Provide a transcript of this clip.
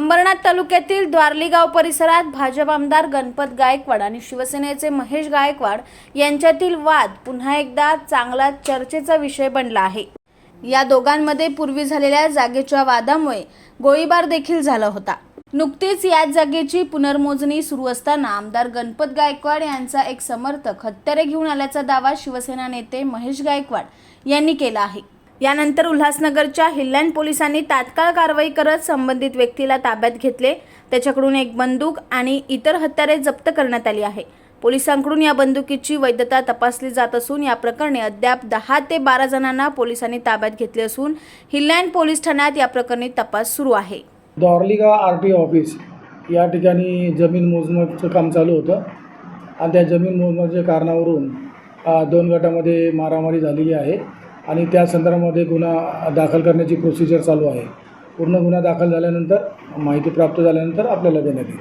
अंबरनाथ तालुक्यातील द्वारलीगाव परिसरात भाजप आमदार गणपत गायकवाड आणि शिवसेनेचे महेश गायकवाड यांच्यातील वाद पुन्हा एकदा चांगला चर्चेचा विषय बनला आहे. या दोघांमध्ये पूर्वी झालेल्या जागेच्या वादामुळे गोळीबार देखील झाला होता. नुकतीच याच जागेची पुनर्मोजणी सुरू असताना आमदार गणपत गायकवाड यांचा एक समर्थक हत्यारे घेऊन आल्याचा दावा शिवसेना नेते महेश गायकवाड यांनी केला आहे. यानंतर उल्हासनगरच्या हिल्लँड पोलिसांनी तात्काळ कारवाई करत संबंधित व्यक्तीला ताब्यात घेतले. त्याच्याकडून एक बंदूक आणि इतर हत्यारे जप्त करण्यात आली आहे. पोलिसांकडून या बंदुकीची वैधता तपासली जात असून या प्रकरणी अद्याप दहा ते बारा जणांना पोलिसांनी ताब्यात घेतले असून हिल्लँड पोलीस ठाण्यात या प्रकरणी तपास सुरू आहे. दॉर्लिगा आर टी ऑफिस या ठिकाणी जमीन मोजमापचं काम चालू होतं. आणि त्या जमीन मोजमापच्या कारणावरून दोन गटामध्ये मारामारी झालेली आहे. आणि त्या संदर्भामध्ये गुन्हा दाखल करण्याची प्रोसिजर चालू आहे. पूर्ण गुन्हा दाखल झाल्यानंतर माहिती प्राप्त झाल्यानंतर आपल्याला देण्यात येईल.